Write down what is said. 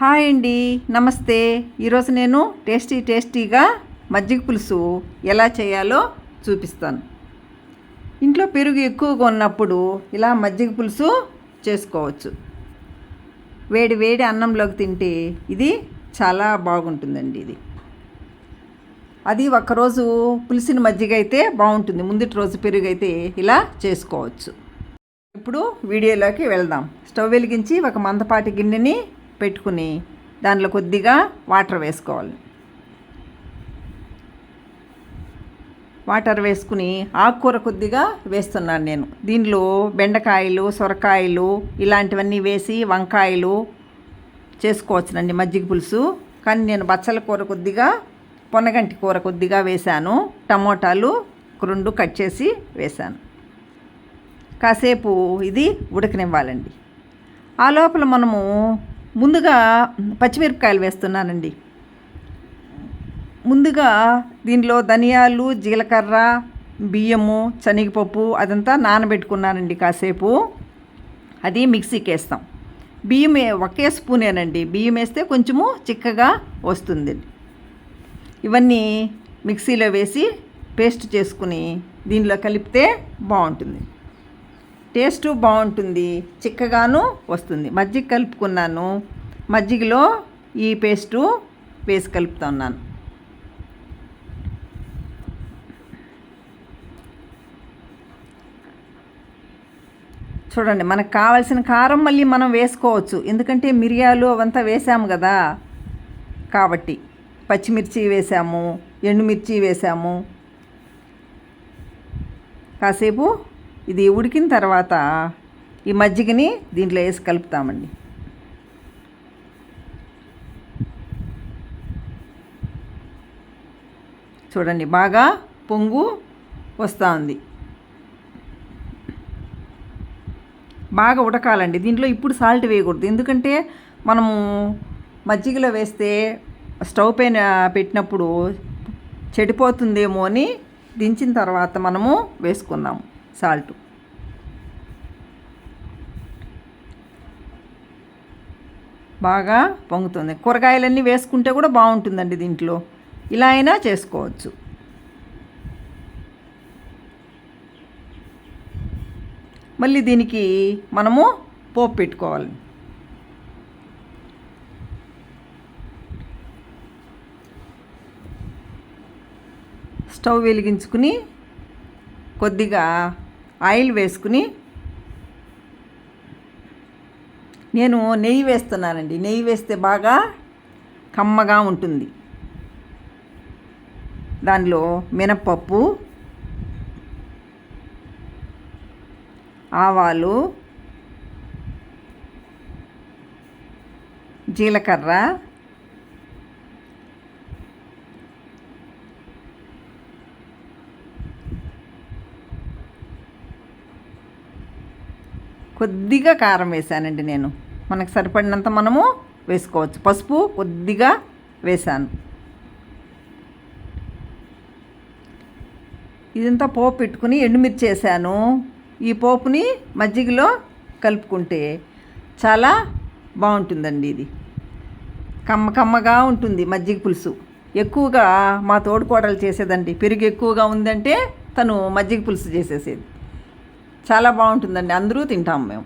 Hi అండి నమస్తే. ఈరోజు నేను టేస్టీ టేస్టీగా మజ్జిగ పులుసు ఎలా చేయాలో చూపిస్తాను. ఇంట్లో పెరుగు ఎక్కువగా ఉన్నప్పుడు ఇలా మజ్జిగ పులుసు చేసుకోవచ్చు. వేడి వేడి అన్నంలోకి తింటే ఇది చాలా బాగుంటుందండి ఇది. అది ఒకరోజు పులిసిన మజ్జిగ అయితే బాగుంటుంది. ముందుటి రోజు పెరుగు అయితే ఇలా చేసుకోవచ్చు. ఇప్పుడు వీడియోలోకి వెళ్దాం. స్టవ్ వెలిగించి ఒక మందపాటి గిన్నెని పెట్టుకుని దానిలో కొద్దిగా వాటర్ వేసుకోవాలి. వాటర్ వేసుకుని ఆకుకూర కొద్దిగా వేస్తున్నాను నేను. దీనిలో బెండకాయలు సొరకాయలు ఇలాంటివన్నీ వేసి వంకాయలు చేసుకోవచ్చునండి మజ్జిగ పులుసు. కానీ నేను బచ్చల కూర కొద్దిగా పొనగంటి కూర కొద్దిగా వేశాను. టమోటాలు రెండు కట్ చేసి వేశాను. కాసేపు ఇది ఉడకనివ్వాలండి. ఆ లోపల మనము ముందుగా పచ్చిమిరపకాయలు వేస్తున్నానండి. ముందుగా దీనిలో ధనియాలు జీలకర్ర బియ్యము శనగపప్పు అదంతా నానబెట్టుకున్నానండి కాసేపు. అది మిక్సీకి వేస్తాం. బియ్యం ఒకే స్పూనేనండి. బియ్యం వేస్తే కొంచెము చిక్కగా వస్తుంది. ఇవన్నీ మిక్సీలో వేసి పేస్ట్ చేసుకుని దీనిలో కలిపితే బాగుంటుంది. టేస్ట్ బాగుంటుంది చిక్కగాను వస్తుంది. మజ్జిగ కలుపుకున్నాను. మజ్జిగలో ఈ పేస్టు వేసి కలుపుతున్నాను చూడండి మనకు కావాల్సిన కారం మళ్ళీ మనం వేసుకోవచ్చు. ఎందుకంటే మిరియాలు అవంతా వేసాము కదా. కాబట్టి పచ్చిమిర్చి వేసాము ఎండుమిర్చి వేసాము. కాసేపు ఇది ఉడికిన తర్వాత ఈ మజ్జిగని దీంట్లో వేసి కలుపుతామండి. చూడండి బాగా పొంగు వస్తూ ఉంది బాగా ఉడకాలండి. దీంట్లో ఇప్పుడు సాల్ట్ వేయకూడదు. ఎందుకంటే మనము మజ్జిగలో వేస్తే స్టవ్ పైన పెట్టినప్పుడు చెడిపోతుందేమో అని దించిన తర్వాత మనము వేసుకుందాము. సాల్ట్. బాగా పొంగుతుంది. కూరగాయలన్నీ వేసుకుంటే కూడా బాగుంటుందండి దీంట్లో. ఇలా అయినా చేసుకోవచ్చు. మళ్ళీ దీనికి మనము పోపు పెట్టుకోవాలి. స్టవ్ వెలిగించుకుని కొద్దిగా ఆయిల్ వేసుకుని నేను నెయ్యి వేస్తున్నానండి. నెయ్యి వేస్తే బాగా కమ్మగా ఉంటుంది. దానిలో మినప్పప్పు ఆవాలు జీలకర్ర కొద్దిగా కారం వేసానండి నేను. మనకు సరిపడినంత మనము వేసుకోవచ్చు. పసుపు కొద్దిగా వేసాను ఇదంతా పోపు పెట్టుకుని ఎండుమిర్చి వేసాను ఈ పోపుని మజ్జిగలో కలుపుకుంటే చాలా బాగుంటుందండి ఇది. కమ్మ కమ్మగా ఉంటుంది మజ్జిగ పులుసు. ఎక్కువగా మా తోడుకోడలు చేసేదండి. పెరుగు ఎక్కువగా ఉందంటే తను మజ్జిగ పులుసు చేసేసేది. చాలా బాగుంటుందండి. అందరూ తింటాం మేము.